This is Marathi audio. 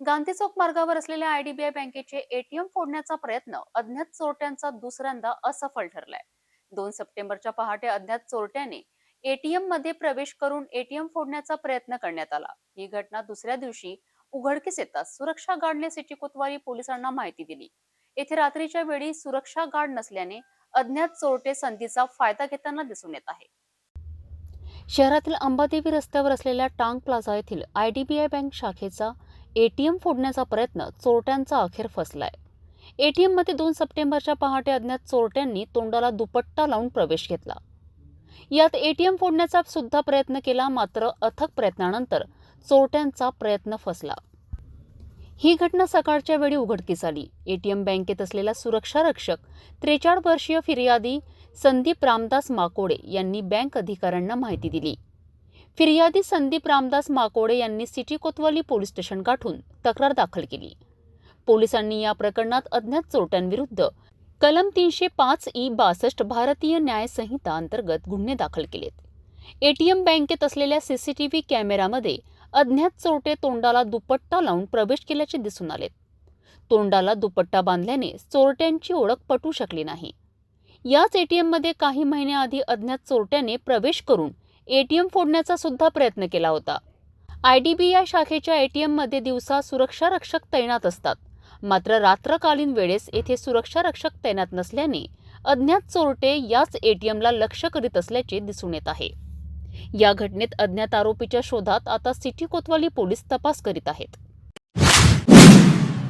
गांधी चौक मार्गावर असलेल्या आयडीबीआय बँकेचे एटीएम फोडण्याचा प्रयत्न अज्ञात चोरट्यांचा दुसऱ्यांदा असफल ठरलाय. दोन सप्टेंबरच्या पहाटे अज्ञात चोरट्याने एटीएममध्ये प्रवेश करून एटीएम फोडण्याचा प्रयत्न करण्यात आला. ही घटना दुसऱ्या दिवशी उघडकीस येताच सुरक्षा गार्डने सिटी कोतवाली पोलिसांना माहिती दिली. येथे रात्रीच्या वेळी सुरक्षा गार्ड नसल्याने अज्ञात चोरटे संधीचा फायदा घेताना दिसून येत आहे. शहरातील अंबादेवी रस्त्यावर असलेल्या टांग प्लाझा येथील आयडीबीआय बँक शाखेचा एटीएम फोडण्याचा प्रयत्न चोरट्यांचा अखेर फसलाय. एटीएममध्ये दोन सप्टेंबरच्या पहाटे अज्ञात चोरट्यांनी तोंडाला दुपट्टा लावून प्रवेश घेतला. यात एटीएम फोडण्याचा सुद्धा प्रयत्न केला मात्र अथक प्रयत्नानंतर चोरट्यांचा प्रयत्न फसला. ही घटना सकाळच्या वेळी उघडकीस आली. एटीएम बँकेत असलेला सुरक्षा रक्षक त्रेचाळ वर्षीय फिर्यादी संदीप रामदास माकोडे यांनी बँक अधिकाऱ्यांना माहिती दिली. फिर्यादी संदीप रामदास माकोडे यांनी सिटी कोतवाली पोलीस स्टेशन गाठून तक्रार दाखल केली. पोलिसांनी या प्रकरणात अज्ञात चोरट्यांविरुद्ध कलम तीनशे पाच ई बासष्ट भारतीय न्याय संहिता अंतर्गत गुन्हे दाखल केलेत. एटीएम बँकेत असलेल्या सीसीटीव्ही कॅमेऱ्यामध्ये अज्ञात चोरटे तोंडाला दुपट्टा लावून प्रवेश केल्याचे दिसून आलेत तोंडाला दुपट्टा बांधल्याने चोरट्यांची ओळख पटू शकली नाही. याच एटीएममध्ये काही महिन्याआधी अज्ञात चोरट्याने प्रवेश करून एटीएम फोडण्याचा सुद्धा प्रयत्न केला होता. आय डी बी आय शाखेच्या एटीएममध्ये दिवसा सुरक्षा रक्षक तैनात असतात. मात्र रात्रकालीन वेळेस येथे सुरक्षा रक्षक तैनात नसल्याने अज्ञात चोरटे याच एटीएमला लक्ष करीत असल्याचे दिसून येत आहे. या घटनेत अज्ञात आरोपीच्या शोधात आता सिटी कोतवाली पोलीस तपास करीत आहेत.